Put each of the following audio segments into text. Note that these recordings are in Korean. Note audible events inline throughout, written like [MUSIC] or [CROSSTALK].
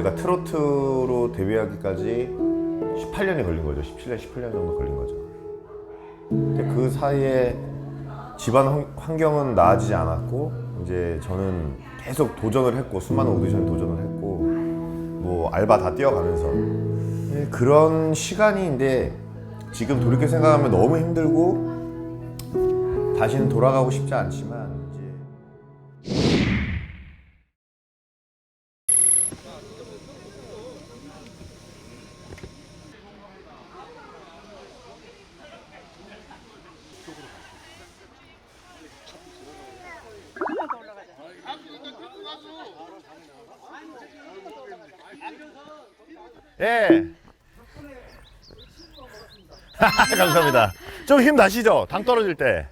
제가 트로트로 데뷔하기까지 18년이 걸린 거죠. 17년, 18년 정도 걸린 거죠. 근데 그 사이에 집안 환- 환경은 나아지지 않았고 이제 저는 계속 도전을 했고 수많은 오디션 도전을 했고 뭐 알바 다 뛰어가면서 예, 그런 시간인데 지금 돌이켜 생각하면 너무 힘들고 다시는 돌아가고 싶지 않지만 이제 예. [LAUGHS] 감사합니다. 좀 힘 나시죠? 당 떨어질 때.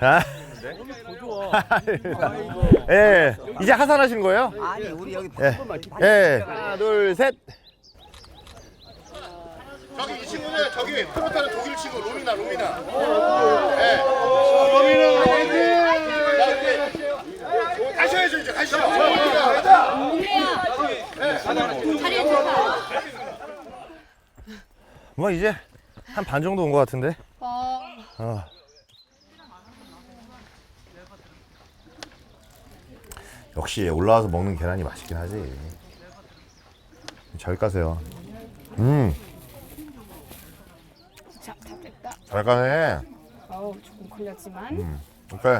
아. [LAUGHS] 예. 이제 하산하신 거예요? 아니 우리 여기 예. 예. 하나, 둘, 셋. 저기 이 친구는 저기 트로트하는 독일 친구 로미나 로미나. 예. 로미나 화이팅! 가셔야죠 이제 가시죠. 뭐 이제 한 반 정도 온 것 같은데. 어, 어. 역시 올라와서 먹는 계란이 맛있긴 하지. 잘 까세요. 음, 자, 다 됐다. 잘 까네. 어우, 조금 걸렸지만. 음. 오케이.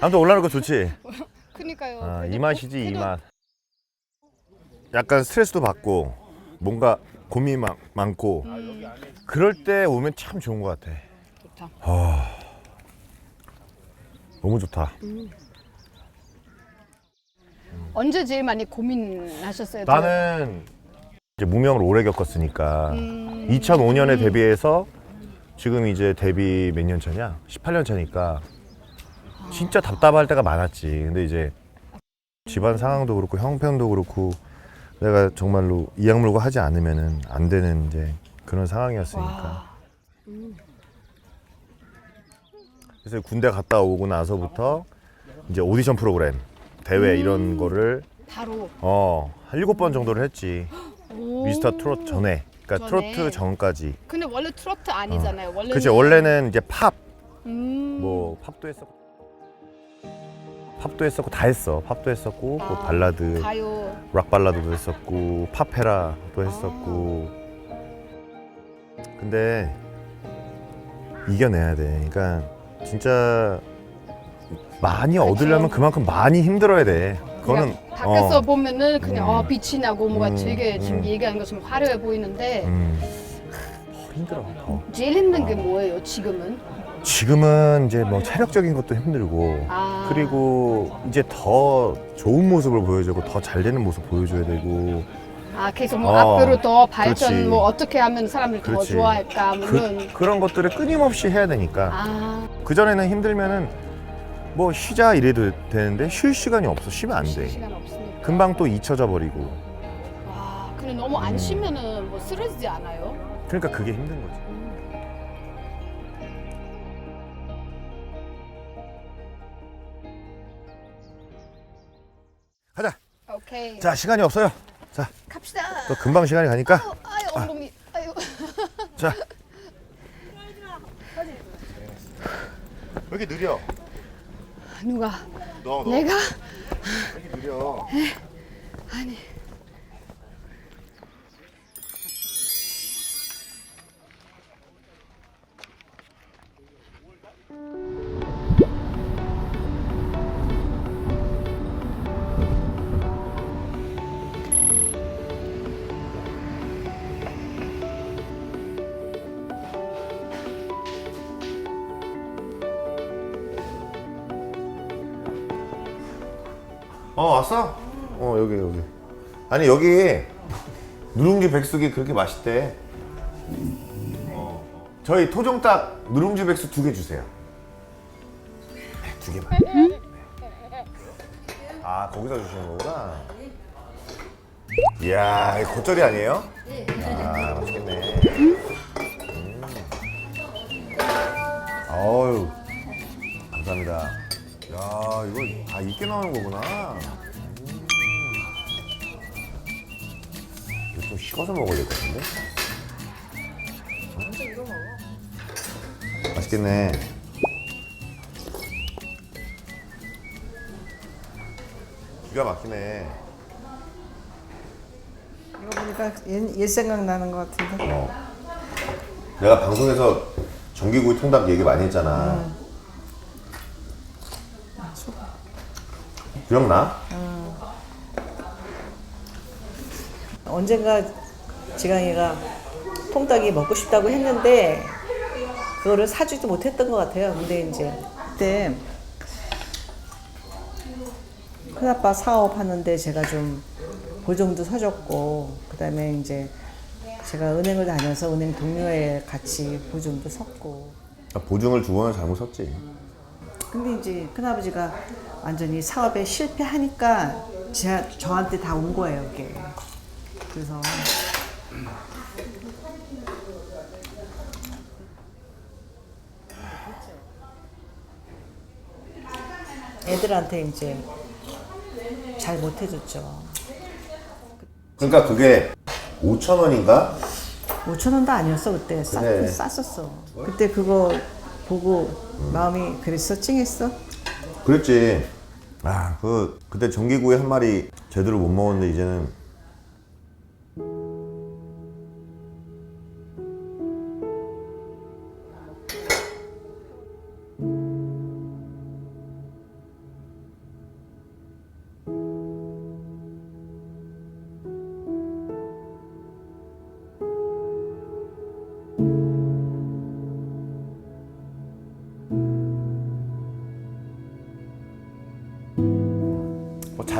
아무튼 올라오는 거 좋지. [LAUGHS] 그니까요. 아, 이 맛이지 이 맛. 약간 스트레스도 받고 뭔가 고민 많, 많고 그럴 때 오면 참 좋은 것 같아. 좋다. 너무 좋다. 언제 제일 많이 고민하셨어요? 나는 이제 무명을 오래 겪었으니까 음. 2005년에 데뷔해서 지금 이제 데뷔 몇 년 차냐? 18년 차니까 진짜 답답할 때가 많았지. 근데 이제 집안 상황도 그렇고 형편도 그렇고 내가 정말로 이악 물고 하지 않으면은 안 되는 이제 그런 상황이었으니까. 와. 그래서 군대 갔다 오고 나서부터 이제 오디션 프로그램 대회 이런 거를 바로. 어, 한 일곱 번 정도를 했지. 오. 미스터 트롯 전에. 그러니까 전에. 트로트 전까지. 근데 원래 트로트 아니잖아요. 원래. 그치 원래는 이제 팝, 음. 뭐 팝도 했었고, 팝도 했었고 다 했어. 팝도 했었고, 뭐 아, 발라드, 가요. 락 발라드도 했었고, 팝페라도 했었고. 근데 이겨내야 돼. 그러니까 진짜 많이 얻으려면 그만큼 많이 힘들어야 돼. 그거는 그냥 밖에서 어, 보면은 그냥 음. 어, 빛이 나고 뭔가 음, 되게 지금 음. 얘기하는 것처럼 화려해 보이는데 음, 더 힘들어. 더. 제일 힘든 게 어. 뭐예요? 지금은? 지금은 이제 뭐 체력적인 것도 힘들고 아. 그리고 이제 더 좋은 모습을 보여주고 더 잘 되는 모습 보여줘야 되고 아 계속 뭐 어, 앞으로 더 발전 그렇지. 뭐 어떻게 하면 사람들이 더 그렇지. 좋아할까 물론 그, 그런 것들을 끊임없이 해야 되니까 아 그 전에는 힘들면은 뭐 쉬자 이래도 되는데 쉴 시간이 없어 쉬면 안돼 시간 없으니까 금방 또 잊혀져 버리고 와 근데 너무 안 음. 쉬면은 뭐 쓰러지지 않아요? 그러니까 그게 힘든 거지 오케이. 자 시간이 없어요. 자또 갑시다. 금방 시간이 가니까. 아유, 아유 엉덩이. 아 유. [LAUGHS] 자. 왜 이렇게 느려? 누가? 너, 너. 내가? 왜 이렇게 느려? 아니 어 왔어? 어 여기 여기 아니 여기 누룽지 백숙이 그렇게 맛있대 어. 저희 토종닭 누룽지 백숙 두 개 주세요 네, 두 개만 네. 아 거기서 주시는 거구나 이야 겉절이 아니에요? 아 맛있겠네 음. 어유 감사합니다 야 이거 다 익게 나오는 거구나 좀 식어서 먹어야 될 것 같은데? 먼저 이거 먹어. 맛있겠네. 기가 막히네. 이거 보니까 옛, 옛 생각 나는 것 같은데. 어. 내가 방송에서 전기구이 통닭 얘기 많이 했잖아. 기억나? 언젠가 지강이가 통닭이 먹고 싶다고 했는데 그거를 사주지 못했던 것 같아요. 근데 이제 그때 큰아빠 사업하는데 제가 좀 보정도 서줬고 그다음에 이제 제가 은행을 다녀서 은행 동료에 같이 보증도 섰고 아, 보증을 두 번을 잘못 섰지. 근데 이제 큰아버지가 완전히 사업에 실패하니까 제, 저한테 다 온 거예요, 이게. 그래서 애들한테 이제 잘 못해줬죠. 그러니까 그게 5천 원인가? 5천 원도 아니었어 그때 쌌, 그래. 쌌었어. 그때 그거 보고 마음이 그랬어 찡했어. 그랬지. 아, 그 그때 전기구이 한 마리 제대로 못 먹었는데 이제는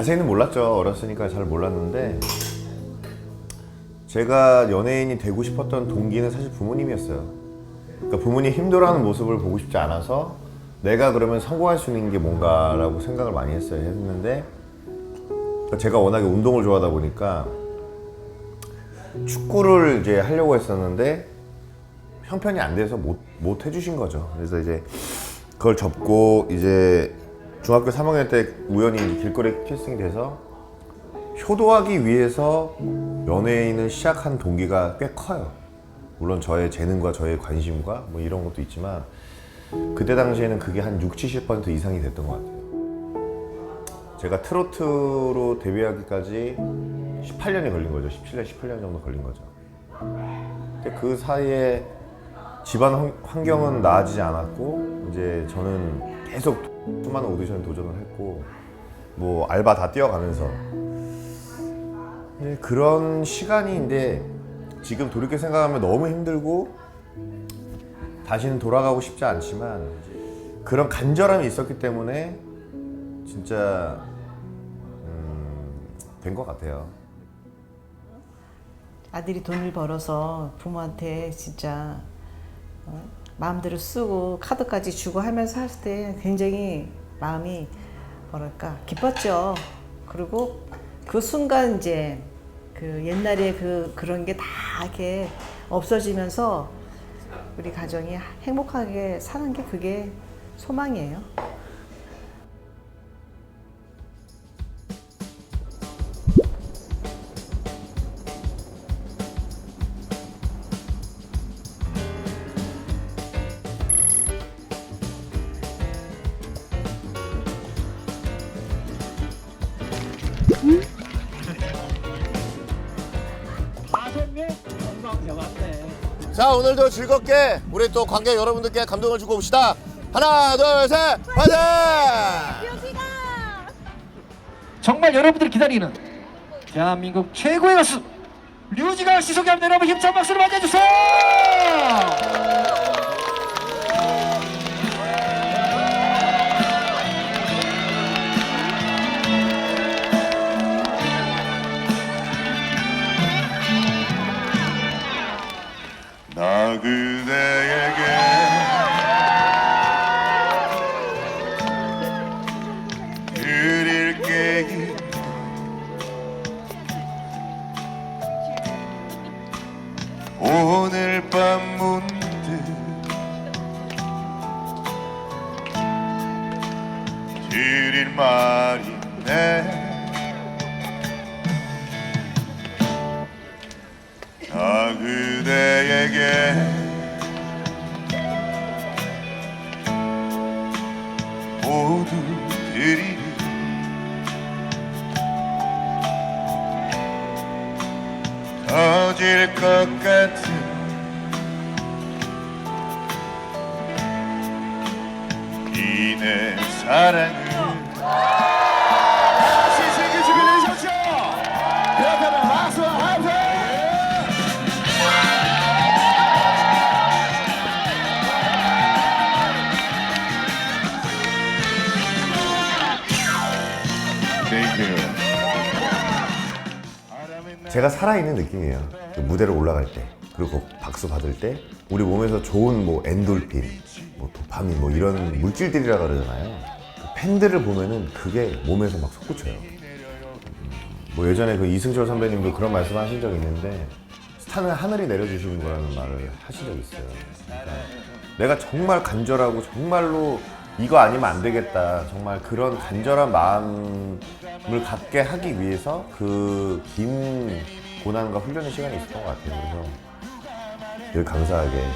자세히는 몰랐죠. 어렸으니까 잘 몰랐는데 제가 연예인이 되고 싶었던 동기는 사실 부모님이었어요. 그러니까 부모님 힘들어하는 모습을 보고 싶지 않아서 내가 그러면 성공할 수 있는 게 뭔가라고 생각을 많이 했어요. 했는데 제가 워낙에 운동을 좋아하다 보니까 축구를 이제 하려고 했었는데 형편이 안 돼서 못, 못 해주신 거죠. 그래서 이제 그걸 접고 이제 중학교 3학년 때 우연히 길거리 캐스팅이 돼서 효도하기 위해서 연예인을 시작한 동기가 꽤 커요. 물론 저의 재능과 저의 관심과 뭐 이런 것도 있지만 그때 당시에는 그게 한 6, 70% 이상이 됐던 것 같아요. 제가 트로트로 데뷔하기까지 18년이 걸린 거죠. 17년, 18년 정도 걸린 거죠. 근데 그 사이에 집안 환- 환경은 나아지지 않았고 이제 저는 계속 수많은 오디션에 도전을 했고 뭐 알바 다 뛰어가면서 네, 그런 시간이인데 지금 돌이켜 생각하면 너무 힘들고 다시는 돌아가고 싶지 않지만 그런 간절함이 있었기 때문에 진짜 음, 된것 같아요. 아들이 돈을 벌어서 부모한테 진짜 어, 마음대로 쓰고 카드까지 주고 하면서 할 때 굉장히 마음이 뭐랄까 기뻤죠. 그리고 그 순간 이제 그 옛날에 그 그런 게 다 이렇게 없어지면서 우리 가정이 행복하게 사는 게 그게 소망이에요. 오늘도 즐겁게 우리 또 관객 여러분들께 감동을 주고 옵시다 하나 둘 셋 화이팅 정말 여러분들이 기다리는 대한민국 최고의 가수 류지가 씨 소개합니다. 여러분 힘찬 박수로 맞아주세요. 드릴 말이 네나 그대에게 모두 드리는 터질 것 같은 이 내 사랑을 제가 살아있는 느낌이에요. 그 무대를 올라갈 때 그리고 박수 받을 때 우리 몸에서 좋은 뭐 엔돌핀, 뭐 도파민 뭐 이런 물질들이라 그러잖아요. 그 팬들을 보면은 그게 몸에서 막 솟구쳐요. 음, 뭐 예전에 그 이승철 선배님도 그런 말씀 하신 적이 있는데 스타는 하늘이 내려주시는 거라는 말을 하신 적이 있어요. 그러니까 내가 정말 간절하고 정말로 이거 아니면 안 되겠다. 정말 그런 간절한 마음을 갖게 하기 위해서 그 긴 고난과 훈련의 시간이 있었던 것 같아요. 그래서 늘 감사하게 예,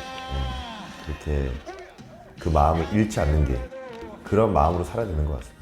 그렇게 그 마음을 잃지 않는 게 그런 마음으로 살아야 되는 것 같습니다.